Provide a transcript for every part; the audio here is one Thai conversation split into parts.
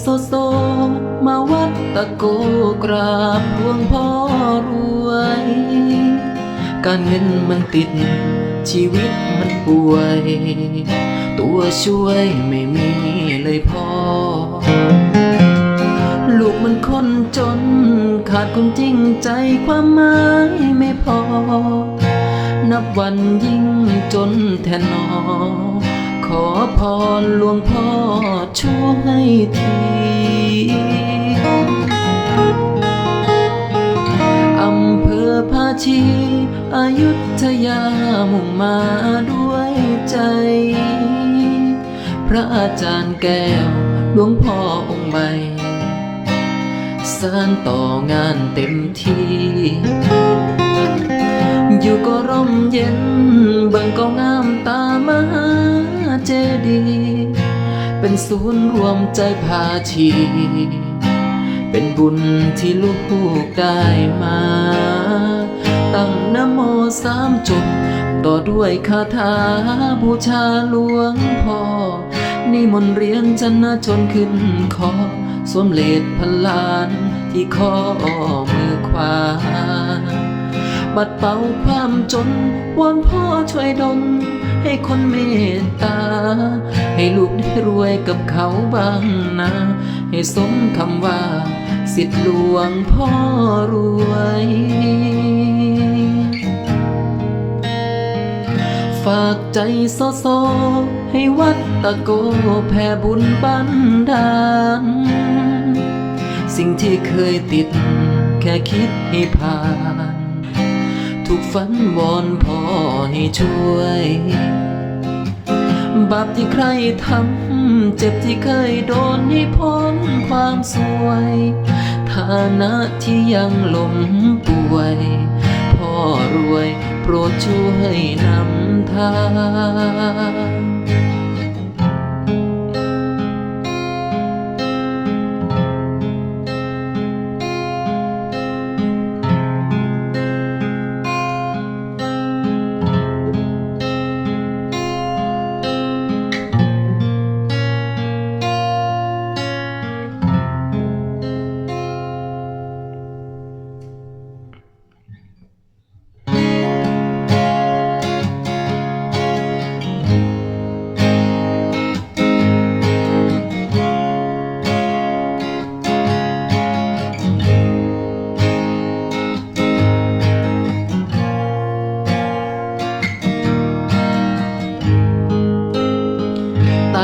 โซโซ มาวัดตะโกกราบหลวงพ่อรวย การเงินมันติด ชีวิตมันป่วย ตัวช่วยไม่มีเลยพ่อ ลูกมันคนจน ขาดคนจริงใจความหมายไม่พอ นับวันยิ่งจนแทนนอ ขอพรหลวงพ่อช่วยทีอำเภอภาชีอายุทยามุ่งมาด้วยใจ พระอาจารย์แก้วหลวงพ่อองค์ใหม่สานต่องานเต็มที่ อยู่ก็ร่มเย็น ศูนย์รวมใจพาชีเป็นบุญที่ลูกได้มา ตั้งนโมสามจบ ต่อด้วยคาถาบูชาหลวงพ่อ นิมนต์เรียนจันชนขึ้นคอสวมเลดพันล้านที่คอมือขวา บัดเป่าความจนวอนพ่อช่วยดลให้คนเมต รวยกับเขาบ้างนะ ให้สมคำว่า สิทธิหลวงพ่อรวยฝากใจโซโซ ให้วัดตะโกแผ่บุญบันดาลสิ่งที่เคยติด แค่คิดให้ผ่าน ทุกฝันวอนพ่อให้ช่วย บาปที่ใครทำ เจ็บที่เคยโดนให้พ้นความสวย ฐานะที่ยังหลมป่วย พ่อรวยโปรดช่วยนำทาง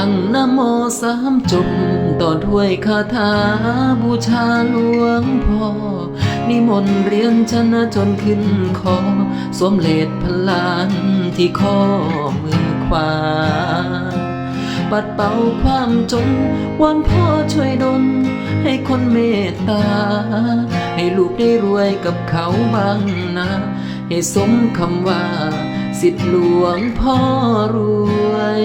งนโมสามจบต่อด้วยคาถาบูชาหลวงพ่อ นิมนต์เรียนชนะจนขึ้นคอ สวมเลดพลานที่ข้อมือขวา ปัดเป่าความจนวอนพ่อช่วยดลให้คนเมตตา ให้ลูกได้รวยกับเขาบ้างนะ ให้สมคำว่า สิทธิหลวงพ่อรวย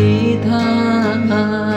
吉他。